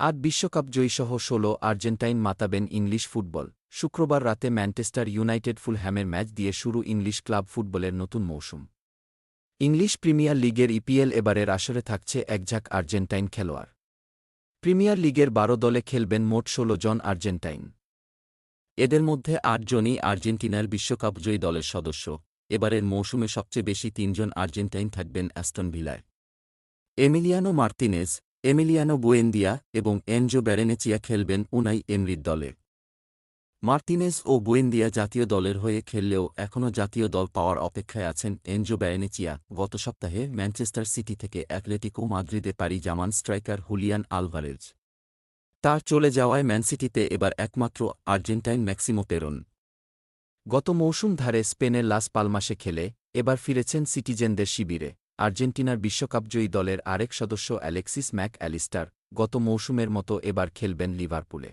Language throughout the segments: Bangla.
আট বিশ্বকাপ জয়ীসহ ষোলো আর্জেন্টাইন মাতাবেন ইংলিশ ফুটবল। শুক্রবার রাতে ম্যানচেস্টার ইউনাইটেড ফুলহ্যামের ম্যাচ দিয়ে শুরু ইংলিশ ক্লাব ফুটবলের নতুন মৌসুম। ইংলিশ প্রিমিয়ার লিগের ইপিএল এবারের আসরে থাকছে একঝাঁক আর্জেন্টাইন খেলোয়াড়। প্রিমিয়ার লিগের বারো দলে খেলবেন মোট ষোলো জন আর্জেন্টাইন। এদের মধ্যে আটজনই আর্জেন্টিনার বিশ্বকাপজয়ী দলের সদস্য। এবারের মৌসুমে সবচেয়ে বেশি তিনজন আর্জেন্টাইন থাকবেন অ্যাস্টন ভিলায়। এমিলিয়ানো মার্তিনেজ এমিলিয়ানো বুয়েন্দিয়া এবং এনজো ব্যারেনেচিয়া খেলবেন উনাই এমরির দলে। মার্তিনেজ ও বুয়েন্দিয়া জাতীয় দলের হয়ে খেললেও এখনও জাতীয় দল পাওয়ার অপেক্ষায় আছেন এনজো ব্যারেনেচিয়া। গত সপ্তাহে ম্যানচেস্টার সিটি থেকে অ্যাথলেটিকো মাদ্রিদে পাড়ি জামান স্ট্রাইকার হুলিয়ান আলভারেজ। তার চলে যাওয়ায় ম্যানসিটিতে এবার একমাত্র আর্জেন্টাইন ম্যাক্সিমো পেরন। গত মৌসুম ধারে স্পেনের লাস পালমাসে খেলে এবার ফিরেছেন সিটিজেনদের শিবিরে। আর্জেন্টিনার বিশ্বকাপজয়ী দলের আরেক সদস্য অ্যালেক্সিস ম্যাক অ্যালিস্টার গত মৌসুমের মতো এবার খেলবেন লিভারপুলে।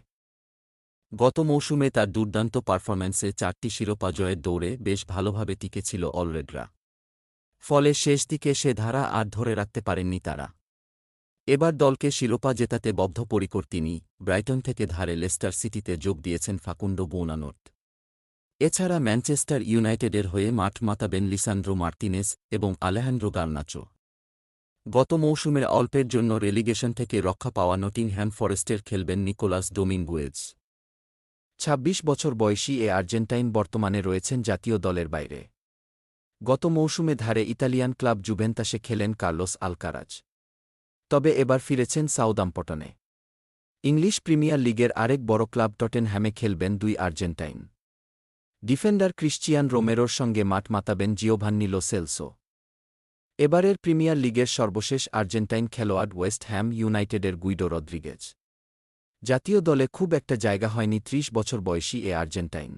গত মৌসুমে তার দুর্দান্ত পারফরম্যান্সে চারটি শিরোপা জয়ের দৌড়ে বেশ ভালোভাবে টিকেছিল অলরেডরা। ফলে শেষ দিকে সে ধারা আর ধরে রাখতে পারেননি তারা। এবার দলকে শিরোপা জেতাতে বদ্ধপরিকর তিনি, ব্রাইটন থেকে ধারে লেস্টার সিটিতে যোগ দিয়েছেন ফাকুন্ডো বোনানোট এছাড়া ম্যানচেস্টার ইউনাইটেডের হয়ে মাঠ মাতাবেন লিসান্দ্রো মার্তিনেস এবং আলেহান্দ্রো গার্নাচো। গত মৌসুমের অল্পের জন্য রেলিগেশন থেকে রক্ষা পাওয়া নটিংহ্যাম ফরেস্টের খেলবেন নিকোলাস ডোমিনগুয়েজ ২৬ বছর বয়সী এ আর্জেন্টাইন বর্তমানে রয়েছেন জাতীয় দলের বাইরে। গত মৌসুমে ধারে ইতালিয়ান ক্লাব জুভেন্তাসে খেলেন কার্লোস আলকারাজ। তবে এবার ফিরেছেন সাউদাম্পটনে। ইংলিশ প্রিমিয়ার লিগের আরেক বড় ক্লাব টটেনহ্যামে খেলবেন দুই আর্জেন্টাইন। ডিফেন্ডার ক্রিশ্চিয়ান রোমেরোর সঙ্গে মাঠ মাতাবেন জিওভান্নি লোসেলসো এবারের প্রিমিয়ার লিগের সর্বশেষ আর্জেন্টাইন খেলোয়াড় ওয়েস্ট হ্যাম ইউনাইটেডের গুইডো রদ্রিগেজ। জাতীয় দলে খুব একটা জায়গা হয়নি ত্রিশ বছর বয়সী এ আর্জেন্টাইন।